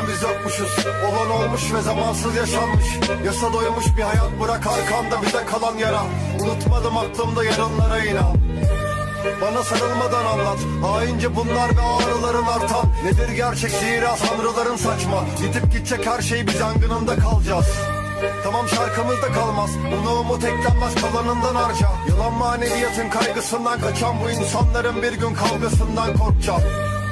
zaten biz yokmuşuz. Olan olmuş ve zamansız yaşanmış. Yasa doymuş bir hayat bırak arkanda bize kalan yara. Unutmadım aklımda yarınlara inan. Bana sarılmadan anlat. Haince bunlar ve ağrıların artan Nedir gerçek zira sanrıların saçma. Gidip gidecek her şey biz yangınında kalacağız. Tamam şarkımızda kalmaz. Bunu umut eklenmez kalanından harca. Yalan maneviyatın kaygısından kaçan Bu insanların bir gün kavgasından korkacağım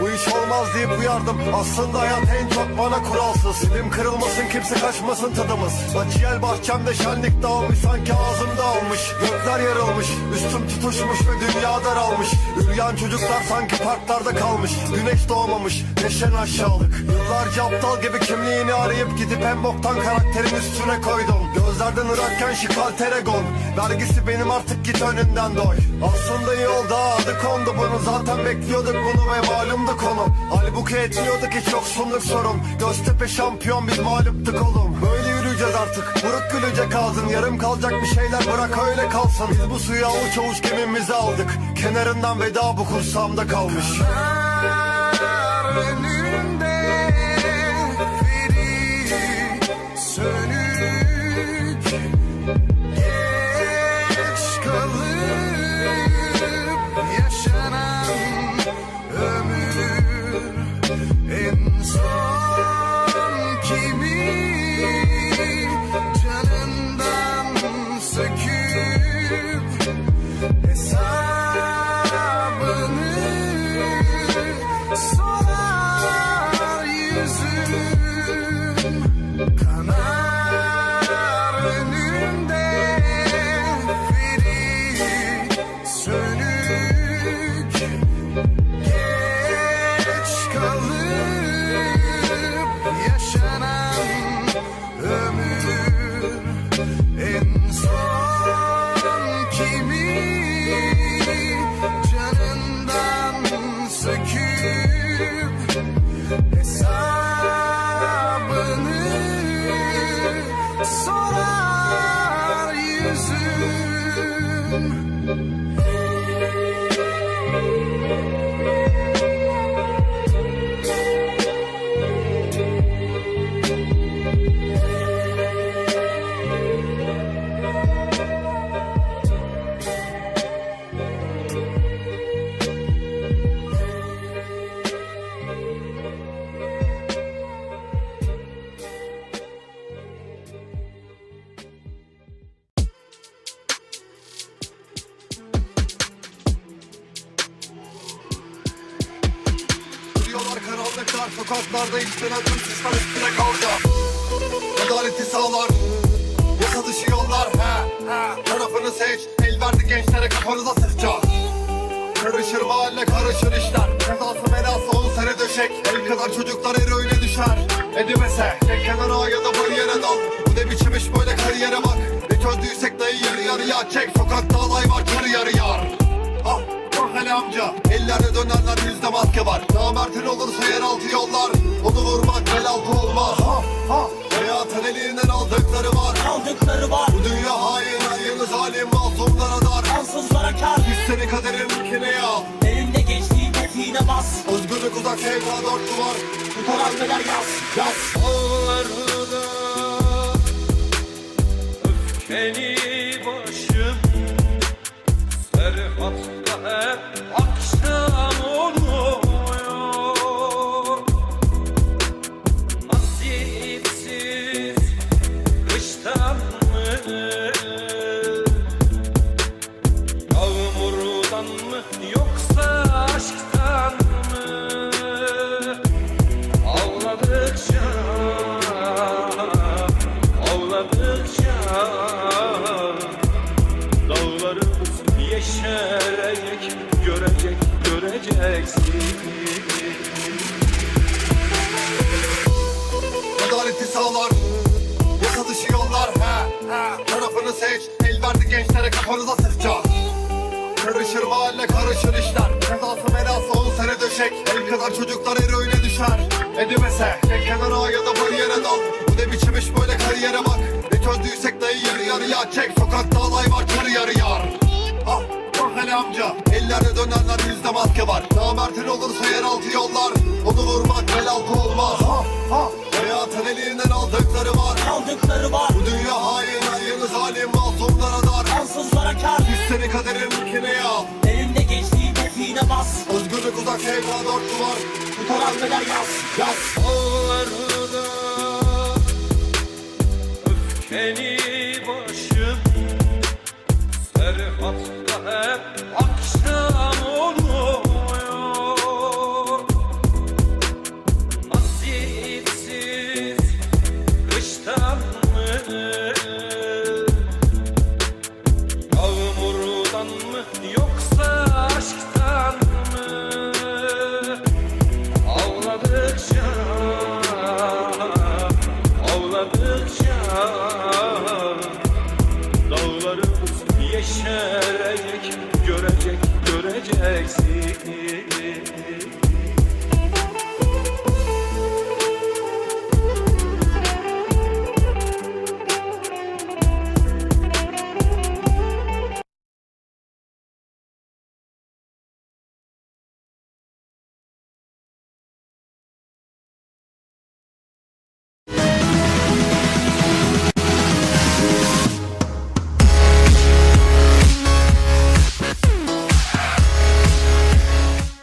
bu iş olmaz deyip uyardım. Aslında hayat en çok bana kuralsız. Dilim kırılmasın kimse kaçmasın tadımız. Acıyel bahçemde şenlik dağılmış Sanki ağzımda almış Gökler yarılmış Üstüm tutuşmuş ve dünya daralmış. Üryan çocuklar sanki parklarda kalmış. Güneş doğmamış Neşen aşağılık. Yıllarca aptal gibi kimliğini arayıp Gidip en boktan karakterin üstüne koydum. Gözlerden ırakken şikal teregon. Vergisi benim artık git önünden doy. Aslında iyi oldu adı kondu bunu Zaten bekliyorduk bunu ve malumdu konu Halbuki etmiyorduk hiç yoksunluk sorun Göztepe şampiyon biz mağluptuk oğlum. Böyle yürüyeceğiz artık. Buruk gülecek ağzın Yarım kalacak bir şeyler bırak öyle kalsın. Biz bu suyu avuç avuç gemimizi aldık. Kenarından veda bu kursamda kalmış. Önünde you sokaklarda içten ödüm sistem üstüne kalacak Adaleti sağlar Yasa dışı yollar he, he. Tarafını seç El verdi gençlere kafanıza sıkacağız. Karışır mahalle karışır işler. Kazası belası on sene döşek. El kadar çocuklar eroine düşer. Edimese Tek kenara ya da bariyere dal. Bu ne biçim iş böyle kariyere bak. Ne çözdüysek dayı yarı yarıya çek. Sokakta alay var yarı yarı yar. Ah hele amca. Ellerde dönerler yüzde maske var. Namertin olursa yeraltı yollar. Onu vurmak bel altı olmaz. Ha, ha. Hayatın elinden aldıkları var. Aldıkları var. Bu dünya hain hayırlı zalim masumlara dar Ansızlara kar. Biz seni kaderin ülkene al Elinde geçtiği tetiğine bas. Özgürlük uzak sevda dört duvar. Bu taraflar yaz Yaz. Ağlarına öfkeli başım. Serhatta hep yoksa aşktan mı? Avladıkça, avladıkça Dağlarımız yeşerecek, görecek, göreceksin. Adaleti sağlar Yasa dışı yollar Tarafını seç El verdi gençlere kafanıza sıkacağız Karışır mahalle karışır işler. Kazası belası on sene döşek. El kadar çocuklar eroine düşer. Edimese tek kenara ya da bariyere dal. Bu ne biçim iş böyle kariyere bak. Bir çözdüysek dayı yarı yarıya çek Sokakta alay var yarı yarı yar. Ah bak hele amca. Ellerde dönerler yüzde maske var. Namertin olursa yeraltı yollar. Onu vurmak bel altı olmaz. Ha ha Hayatın elinden aldıkları var. Aldıkları var. Bu Arada dört duvar. Bu teraziler hep akşam oluyor. Nasihitsiz kıştan mı?